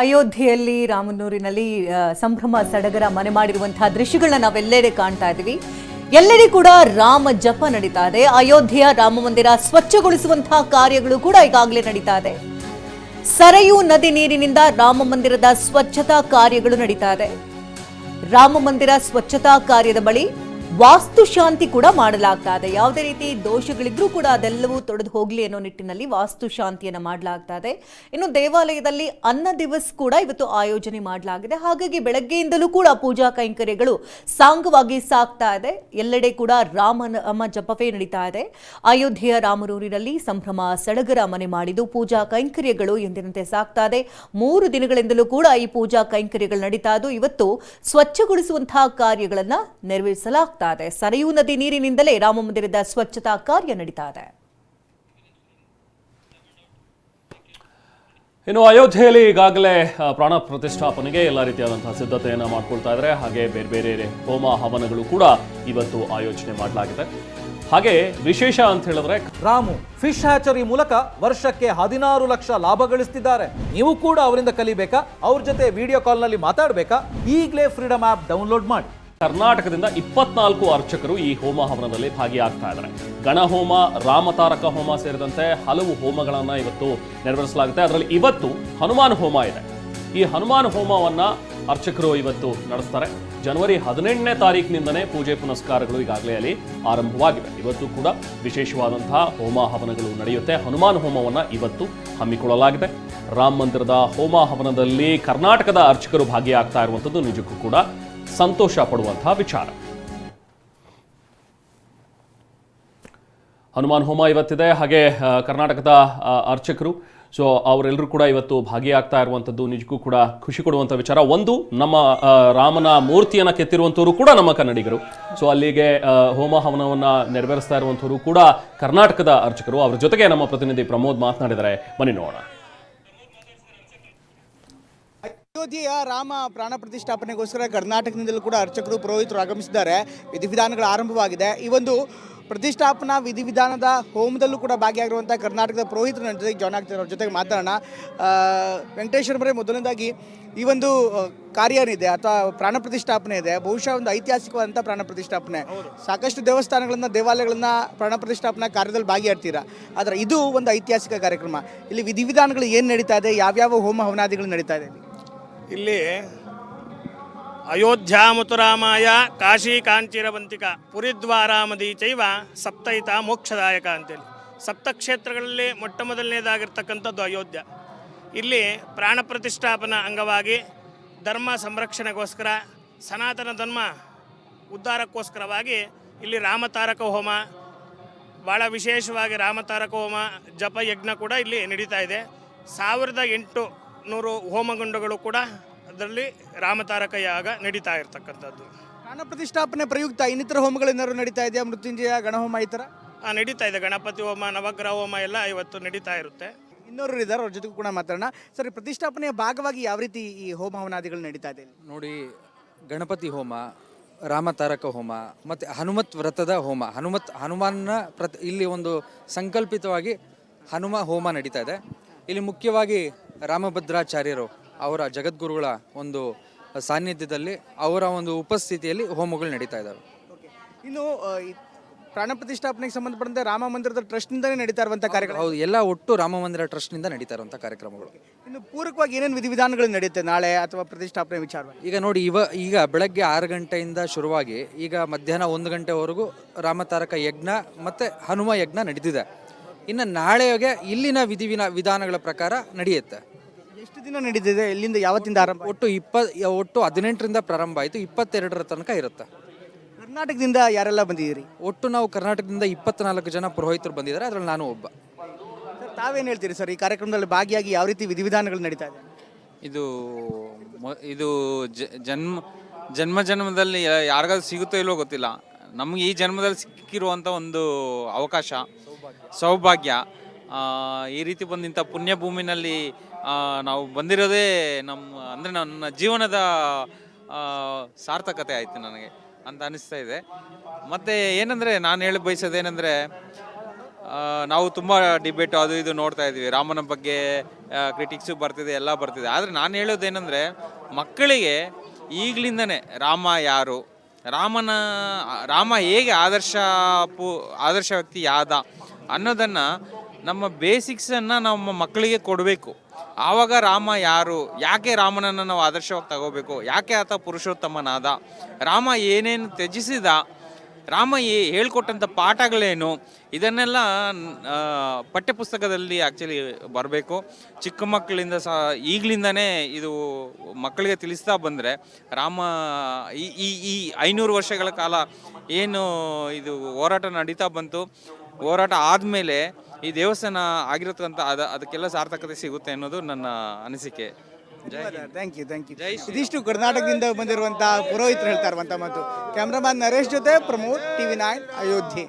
ಅಯೋಧ್ಯೆಯಲ್ಲಿ ರಾಮನೂರಿನಲ್ಲಿ ಸಂಭ್ರಮ, ಸಡಗರ, ಮನೆ ಮಾಡಿರುವಂತಹ ದೃಶ್ಯಗಳನ್ನ ನಾವೆಲ್ಲೆಡೆ ಕಾಣ್ತಾ ಇದ್ದೀವಿ. ಎಲ್ಲೆಡೆ ಕೂಡ ರಾಮ ಜಪ ನಡೀತಾ ಇದೆ. ಅಯೋಧ್ಯೆಯ ರಾಮ ಮಂದಿರ ಸ್ವಚ್ಛಗೊಳಿಸುವಂತಹ ಕಾರ್ಯಗಳು ಕೂಡ ಈಗಾಗಲೇ ನಡೀತಾ ಇದೆ. ಸರಯು ನದಿ ನೀರಿನಿಂದ ರಾಮ ಮಂದಿರದ ಸ್ವಚ್ಛತಾ ಕಾರ್ಯಗಳು ನಡೀತಾ ಇದೆ. ರಾಮ ಮಂದಿರ ಸ್ವಚ್ಛತಾ ಕಾರ್ಯದ ಬಳಿ ವಾಸ್ತುಶಾಂತಿ ಕೂಡ ಮಾಡಲಾಗ್ತಾ ಇದೆ. ಯಾವುದೇ ರೀತಿ ದೋಷಗಳಿದ್ರೂ ಕೂಡ ಅದೆಲ್ಲವೂ ತೊಡೆದು ಹೋಗ್ಲಿ ಅನ್ನೋ ನಿಟ್ಟಿನಲ್ಲಿ ವಾಸ್ತುಶಾಂತಿಯನ್ನ ಮಾಡಲಾಗ್ತಾ ಇದೆ. ಇನ್ನು ದೇವಾಲಯದಲ್ಲಿ ಅನ್ನ ದಿವಸ್ ಕೂಡ ಇವತ್ತು ಆಯೋಜನೆ ಮಾಡಲಾಗಿದೆ. ಹಾಗಾಗಿ ಬೆಳಗ್ಗೆಯಿಂದಲೂ ಕೂಡ ಪೂಜಾ ಕೈಂಕರ್ಯಗಳು ಸಾಂಗವಾಗಿ ಸಾಗ್ತಾ ಇದೆ. ಎಲ್ಲೆಡೆ ಕೂಡ ರಾಮನಾಮ ಜಪವೇ ನಡೀತಾ ಇದೆ. ಅಯೋಧ್ಯೆಯ ರಾಮರೂರಿನಲ್ಲಿ ಸಂಭ್ರಮ ಸಡಗರ ಮನೆ ಮಾಡಿದ್ದು ಪೂಜಾ ಕೈಂಕರ್ಯಗಳು ಎಂದಿನಂತೆ ಸಾಗ್ತಾ ಇದೆ. ಮೂರು ದಿನಗಳಿಂದಲೂ ಕೂಡ ಈ ಪೂಜಾ ಕೈಂಕರ್ಯಗಳು ನಡೀತಾ ಇದ್ದು, ಇವತ್ತು ಸ್ವಚ್ಛಗೊಳಿಸುವಂತಹ ಕಾರ್ಯಗಳನ್ನ ನೆರವೇರಿಸಲಾಗ್ತಾ ಇದೆ ಸರಯೂ ನದಿ ನೀರಿನಿಂದಲೇ ರಾಮ ಮಂದಿರದ ಸ್ವಚ್ಛತಾ ಕಾರ್ಯ ನಡೀತಾ ಇದೆ ಇನ್ನು ಅಯೋಧ್ಯೆಯಲ್ಲಿ ಈಗಾಗಲೇ ಪ್ರಾಣ ಪ್ರತಿಷ್ಠಾಪನೆಗೆ ಎಲ್ಲ ರೀತಿಯಾದಂತಹ ಸಿದ್ಧತೆಯನ್ನು ಮಾಡ್ಕೊಳ್ತಾ ಇದ್ದಾರೆ. ಹಾಗೆ ಬೇರೆ ಬೇರೆ ಹೋಮ ಹವನಗಳು ಕೂಡ ಇವತ್ತು ಆಯೋಜನೆ ಮಾಡಲಾಗಿದೆ. ಹಾಗೆ ವಿಶೇಷ ಅಂತ ಹೇಳಿದ್ರೆ ರಾಮು ಫಿಶ್ ಹ್ಯಾಚರಿ ಮೂಲಕ ವರ್ಷಕ್ಕೆ ಹದಿನಾರು ಲಕ್ಷ ಲಾಭ ಗಳಿಸ್ತಿದ್ದಾರೆ. ನೀವು ಕೂಡ ಅವರಿಂದ ಕಲಿಬೇಕಾ? ಅವ್ರ ಜೊತೆ ವಿಡಿಯೋ ಕಾಲ್ನಲ್ಲಿ ಮಾತಾಡಬೇಕಾ? ಈಗಲೇ ಫ್ರೀಡಮ್ ಆಪ್ ಡೌನ್ಲೋಡ್ ಮಾಡಿ. ಕರ್ನಾಟಕದಿಂದ ಇಪ್ಪತ್ನಾಲ್ಕು ಅರ್ಚಕರು ಈ ಹೋಮ ಹವನದಲ್ಲಿ ಭಾಗಿಯಾಗ್ತಾ ಇದ್ದಾರೆ. ಗಣಹೋಮ ರಾಮತಾರಕ ಹೋಮ ಸೇರಿದಂತೆ ಹಲವು ಹೋಮಗಳನ್ನು ಇವತ್ತು ನೆರವೇರಿಸಲಾಗುತ್ತೆ. ಅದರಲ್ಲಿ ಇವತ್ತು ಹನುಮಾನ್ ಹೋಮ ಇದೆ. ಈ ಹನುಮಾನ್ ಹೋಮವನ್ನ ಅರ್ಚಕರು ಇವತ್ತು ನಡೆಸ್ತಾರೆ. ಜನವರಿ ಹದಿನೆಂಟನೇ ತಾರೀಕಿನಿಂದನೇ ಪೂಜೆ ಪುನಸ್ಕಾರಗಳು ಈಗಾಗಲೇ ಅಲ್ಲಿ ಆರಂಭವಾಗಿವೆ. ಇವತ್ತು ಕೂಡ ವಿಶೇಷವಾದಂತಹ ಹೋಮ ಹವನಗಳು ನಡೆಯುತ್ತೆ. ಹನುಮಾನ್ ಹೋಮವನ್ನ ಇವತ್ತು ಹಮ್ಮಿಕೊಳ್ಳಲಾಗಿದೆ. ರಾಮ ಮಂದಿರದ ಹೋಮ ಹವನದಲ್ಲಿ ಕರ್ನಾಟಕದ ಅರ್ಚಕರು ಭಾಗಿಯಾಗ್ತಾ ಇರುವಂಥದ್ದು ನಿಜಕ್ಕೂ ಕೂಡ ಸಂತೋಷ ಪಡುವಂತಹ ವಿಚಾರ. ಹನುಮಾನ್ ಹೋಮ ಇವತ್ತಿದೆ, ಹಾಗೆ ಕರ್ನಾಟಕದ ಅರ್ಚಕರು. ಸೊ ಅವರೆಲ್ಲರೂ ಕೂಡ ಇವತ್ತು ಭಾಗಿಯಾಗ್ತಾ ಇರುವಂಥದ್ದು, ನಿಜಕ್ಕೂ ಕೂಡ ಖುಷಿ ಕೊಡುವಂಥ ವಿಚಾರ. ಒಂದು, ನಮ್ಮ ರಾಮನ ಮೂರ್ತಿಯನ್ನು ಕೆತ್ತಿರುವಂಥವ್ರು ಕೂಡ ನಮ್ಮ ಕನ್ನಡಿಗರು. ಸೊ ಅಲ್ಲಿಗೆ ಹೋಮ ಹವನವನ್ನು ನೆರವೇರಿಸ್ತಾ ಇರುವಂಥವರು ಕೂಡ ಕರ್ನಾಟಕದ ಅರ್ಚಕರು. ಅವರ ಜೊತೆಗೆ ನಮ್ಮ ಪ್ರತಿನಿಧಿ ಪ್ರಮೋದ್ ಮಾತನಾಡಿದರೆ ಬನ್ನಿ ನೋಡೋಣ. ಅಯೋಧ್ಯೆಯ ರಾಮ ಪ್ರಾಣ ಪ್ರತಿಷ್ಠಾಪನೆಗೋಸ್ಕರ ಕರ್ನಾಟಕದಿಂದಲೂ ಕೂಡ ಅರ್ಚಕರು, ಪುರೋಹಿತರು ಆಗಮಿಸಿದ್ದಾರೆ. ವಿಧಿವಿಧಾನಗಳು ಆರಂಭವಾಗಿದೆ. ಈ ಒಂದು ಪ್ರತಿಷ್ಠಾಪನಾ ವಿಧಿವಿಧಾನದ ಹೋಮದಲ್ಲೂ ಕೂಡ ಭಾಗಿಯಾಗಿರುವಂಥ ಕರ್ನಾಟಕದ ಪುರೋಹಿತರು ಜೊತೆಗೆ ಜಾಯ್ನ್ ಆಗ್ತಾರೆ ಅವ್ರ ಜೊತೆಗೆ ಮಾತಾಡೋಣ ವೆಂಕಟೇಶ್ವರ ಮೊದಲನೇದಾಗಿ ಈ ಒಂದು ಕಾರ್ಯ ಏನಿದೆ ಅಥವಾ ಪ್ರಾಣ ಪ್ರತಿಷ್ಠಾಪನೆ ಇದೆ. ಬಹುಶಃ ಒಂದು ಐತಿಹಾಸಿಕವಾದಂಥ ಪ್ರಾಣ ಪ್ರತಿಷ್ಠಾಪನೆ. ಸಾಕಷ್ಟು ದೇವಸ್ಥಾನಗಳನ್ನ, ದೇವಾಲಯಗಳನ್ನ ಪ್ರಾಣ ಪ್ರತಿಷ್ಠಾಪನಾ ಕಾರ್ಯದಲ್ಲಿ ಭಾಗಿಯಾಗ್ತೀರಾ? ಆದರೆ ಇದು ಒಂದು ಐತಿಹಾಸಿಕ ಕಾರ್ಯಕ್ರಮ. ಇಲ್ಲಿ ವಿಧಿವಿಧಾನಗಳು ಏನು ನಡೀತಾ ಇದೆ? ಯಾವ್ಯಾವ ಹೋಮ ಹವನಾದಿಗಳು ನಡೀತಾ ಇದೆ ಇಲ್ಲಿ? ಅಯೋಧ್ಯ ಮುತುರಾಮಾಯ ಕಾಶಿ ಕಾಂಚಿರವಂತಿಕ ಪುರಿದ್ವಾರಾಮದಿ ಚೈವ ಸಪ್ತೈತ ಮೋಕ್ಷದಾಯಕ ಅಂತೇಳಿ ಸಪ್ತ ಕ್ಷೇತ್ರಗಳಲ್ಲಿ ಮೊಟ್ಟ ಮೊದಲನೇದಾಗಿರ್ತಕ್ಕಂಥದ್ದು ಅಯೋಧ್ಯ ಇಲ್ಲಿ ಪ್ರಾಣ ಪ್ರತಿಷ್ಠಾಪನಾ ಅಂಗವಾಗಿ ಧರ್ಮ ಸಂರಕ್ಷಣೆಗೋಸ್ಕರ, ಸನಾತನ ಧರ್ಮ ಉದ್ಧಾರಕ್ಕೋಸ್ಕರವಾಗಿ ಇಲ್ಲಿ ರಾಮತಾರಕ ಹೋಮ ಭಾಳ ವಿಶೇಷವಾಗಿ ರಾಮತಾರಕ ಹೋಮ, ಜಪ ಯಜ್ಞ ಕೂಡ ಇಲ್ಲಿ ನಡೀತಾ ಇದೆ ಸಾವಿರದ ಎಂಟು ನೂರು ಹೋಮಗುಂಡಗಳು ಕೂಡ ಅದರಲ್ಲಿ ರಾಮತಾರಕ ಯಾಗ ನಡೀತಾ ಇರತಕ್ಕಂಥದ್ದು. ಪ್ರಾಣ ಪ್ರತಿಷ್ಠಾಪನೆ ಪ್ರಯುಕ್ತ ಇನ್ನಿತರ ಹೋಮಗಳೇನಾದ್ರು ನಡೀತಾ ಇದೆಯಾ? ಮೃತ್ಯುಂಜಯ ಗಣಹೋಮ ಈ ಥರ? ಆ, ನಡೀತಾ ಇದೆ. ಗಣಪತಿ ಹೋಮ ನವಗ್ರಹ ಹೋಮ ಎಲ್ಲ ಇವತ್ತು ನಡೀತಾ ಇರುತ್ತೆ. ಇನ್ನೋರು ಇದ್ದಾರೆ ಅವ್ರ ಜೊತೆಗೂ ಕೂಡ ಮಾತಾಡೋಣ. ಸರ್ ಈ ಪ್ರತಿಷ್ಠಾಪನೆಯ ಭಾಗವಾಗಿ ಯಾವ ರೀತಿ ಈ ಹೋಮ ಹವನಾದಿಗಳು ನಡೀತಾ ಇದೆ? ಇಲ್ಲಿ? ನೋಡಿ ಗಣಪತಿ ಹೋಮ ರಾಮತಾರಕ ಹೋಮ ಮತ್ತು ಹನುಮತ್ ವ್ರತದ ಹೋಮ. ಹನುಮತ್ ಹನುಮಾನ್ನ ಪ್ರತ್ ಇಲ್ಲಿ ಒಂದು ಸಂಕಲ್ಪಿತವಾಗಿ ಹನುಮ ಹೋಮ ನಡೀತಾ ಇದೆ. ಇಲ್ಲಿ ಮುಖ್ಯವಾಗಿ ರಾಮಭದ್ರಾಚಾರ್ಯರು ಅವರ ಜಗದ್ಗುರುಗಳ ಒಂದು ಸಾನ್ನಿಧ್ಯದಲ್ಲಿ ಅವರ ಒಂದು ಉಪಸ್ಥಿತಿಯಲ್ಲಿ ಹೋಮಗಳು ನಡೀತಾ ಇದ್ದಾವೆ. ಇನ್ನು ಪ್ರಾಣ ಪ್ರತಿಷ್ಠಾಪನೆಗೆ ಸಂಬಂಧಪಟ್ಟಂತೆ ರಾಮ ಮಂದಿರದ ಟ್ರಸ್ಟ್ನಿಂದಲೇ ನಡೀತಾ ಇರುವಂಥ ಕಾರ್ಯಕ್ರಮ? ಹೌದು. ಎಲ್ಲ ಒಟ್ಟು ರಾಮ ಮಂದಿರ ಟ್ರಸ್ಟ್ನಿಂದ ನಡೀತಾ ಇರುವಂಥ ಕಾರ್ಯಕ್ರಮಗಳು. ಇನ್ನು ಪೂರಕವಾಗಿ ಏನೇನು ವಿಧಿವಿಧಾನಗಳು ನಡೆಯುತ್ತೆ ನಾಳೆ ಅಥವಾ ಪ್ರತಿಷ್ಠಾಪನೆ ವಿಚಾರ ಈಗ ನೋಡಿ ಇವ ಈಗ ಬೆಳಗ್ಗೆ ಆರು ಗಂಟೆಯಿಂದ ಶುರುವಾಗಿ ಈಗ ಮಧ್ಯಾಹ್ನ ಒಂದು ಗಂಟೆವರೆಗೂ ರಾಮತಾರಕ ಯಜ್ಞ ಮತ್ತು ಹನುಮ ಯಜ್ಞ ನಡೆದಿದೆ ಇನ್ನು ನಾಳೆಗೆ ಇಲ್ಲಿನ ವಿಧಿವಿನ ವಿಧಾನಗಳ ಪ್ರಕಾರ ನಡೆಯುತ್ತೆ. ಎಷ್ಟು ದಿನ ನಡೀತಿದೆ? ಎಲ್ಲಿಂದ ಯಾವತ್ತಿಂದ ಆರಂಭ ಒಟ್ಟು ಇಪ್ಪ ಒಟ್ಟು ಹದಿನೆಂಟರಿಂದ ಪ್ರಾರಂಭ ಆಯಿತು. ಇಪ್ಪತ್ತೆರಡರ ತನಕ ಇರುತ್ತೆ. ಕರ್ನಾಟಕದಿಂದ ಯಾರೆಲ್ಲ ಬಂದಿದ್ದೀರಿ? ಒಟ್ಟು ನಾವು ಕರ್ನಾಟಕದಿಂದ ಇಪ್ಪತ್ನಾಲ್ಕು ಜನ ಪುರೋಹಿತರು ಬಂದಿದ್ದಾರೆ. ಅದರಲ್ಲಿ ನಾನು ಒಬ್ಬ. ಸರ್ ತಾವೇನು ಹೇಳ್ತೀರಿ ಸರ್? ಈ ಕಾರ್ಯಕ್ರಮದಲ್ಲಿ ಭಾಗಿಯಾಗಿ ಯಾವ ರೀತಿ ವಿಧಿವಿಧಾನಗಳು ನಡೀತಾ ಇದೆ? ಇದು ಮೊ- ಇದು ಜ- ಜನ್ಮ ಜನ್ಮ ಜನ್ಮದಲ್ಲಿ ಯಾರಿಗಾದ್ರೂ ಸಿಗುತ್ತೋ ಇಲ್ವೋ ಗೊತ್ತಿಲ್ಲ. ನಮಗೆ ಈ ಜನ್ಮದಲ್ಲಿ ಸಿಕ್ಕಿರುವಂಥ ಒಂದು ಅವಕಾಶ ಸೌಭಾಗ್ಯ. ಆ, ಈ ರೀತಿ ಬಂದಿಂಥ ಪುಣ್ಯ ಭೂಮಿನಲ್ಲಿ ಆ, ನಾವು ಬಂದಿರೋದೇ ನಮ್ಮ, ಅಂದರೆ ನನ್ನ ಜೀವನದ ಸಾರ್ಥಕತೆ ಆಯಿತು ನನಗೆ ಅಂತ ಅನಿಸ್ತಾ ಇದೆ. ಮತ್ತು ಏನಂದರೆ ನಾನು ಹೇಳಿ ಏನಂದರೆ ನಾವು ತುಂಬ ಡಿಬೇಟು ಅದು ಇದು ನೋಡ್ತಾ ಇದ್ದೀವಿ. ರಾಮನ ಬಗ್ಗೆ ಕ್ರಿಟಿಕ್ಸು ಬರ್ತಿದೆ, ಎಲ್ಲ ಬರ್ತಿದೆ. ಆದರೆ ನಾನು ಹೇಳೋದೇನೆಂದರೆ ಮಕ್ಕಳಿಗೆ ಈಗಲಿಂದನೇ ರಾಮ ಯಾರು? ರಾಮನ, ರಾಮ ಹೇಗೆ ಆದರ್ಶ ಪೂ, ಆದರ್ಶ ವ್ಯಕ್ತಿ ಯಾದ ಅನ್ನೋದನ್ನು ನಮ್ಮ ಬೇಸಿಕ್ಸನ್ನು ನಮ್ಮ ಮಕ್ಕಳಿಗೆ ಕೊಡಬೇಕು. ಆವಾಗ ರಾಮ ಯಾರು? ಯಾಕೆ ರಾಮನನ್ನು ನಾವು ಆದರ್ಶವಾಗಿ ತಗೋಬೇಕು? ಯಾಕೆ ಆತ ಪುರುಷೋತ್ತಮನಾದ? ರಾಮ ಏನೇನು ತ್ಯಜಿಸಿದ? ರಾಮ ಏ ಹೇಳ್ಕೊಟ್ಟಂಥ ಪಾಠಗಳೇನು? ಇದನ್ನೆಲ್ಲ ಪಠ್ಯಪುಸ್ತಕದಲ್ಲಿ ಆ್ಯಕ್ಚುಲಿ ಬರಬೇಕು. ಚಿಕ್ಕ ಮಕ್ಕಳಿಂದ ಸಹ, ಈಗಲಿಂದನೇ ಇದು ಮಕ್ಕಳಿಗೆ ತಿಳಿಸ್ತಾ ಬಂದರೆ, ರಾಮ ಈ ಈ ಈ ಐನೂರು ವರ್ಷಗಳ ಕಾಲ ಏನು ಇದು ಹೋರಾಟ ನಡೀತಾ ಬಂತು. ಹೋರಾಟ ಆದಮೇಲೆ ಈ ದೇವಸ್ಥಾನ ಆಗಿರತಕ್ಕಂಥ ಅದ ಅದಕ್ಕೆಲ್ಲ ಸಾರ್ಥಕತೆ ಸಿಗುತ್ತೆ ಅನ್ನೋದು ನನ್ನ ಅನಿಸಿಕೆ. ಥ್ಯಾಂಕ್ ಯು ಥ್ಯಾಂಕ್ ಯು ಇದಿಷ್ಟು ಕರ್ನಾಟಕದಿಂದ ಬಂದಿರುವಂತಹ ಪುರೋಹಿತರು ಹೇಳ್ತಾ ಇರುವಂತಹ ಮಾತು. ಕ್ಯಾಮ್ರಾಮನ್ ನರೇಶ್ ಜೊತೆ ಪ್ರಮೋದ್ ಟಿವಿ ನೈನ್ ಅಯೋಧ್ಯೆ.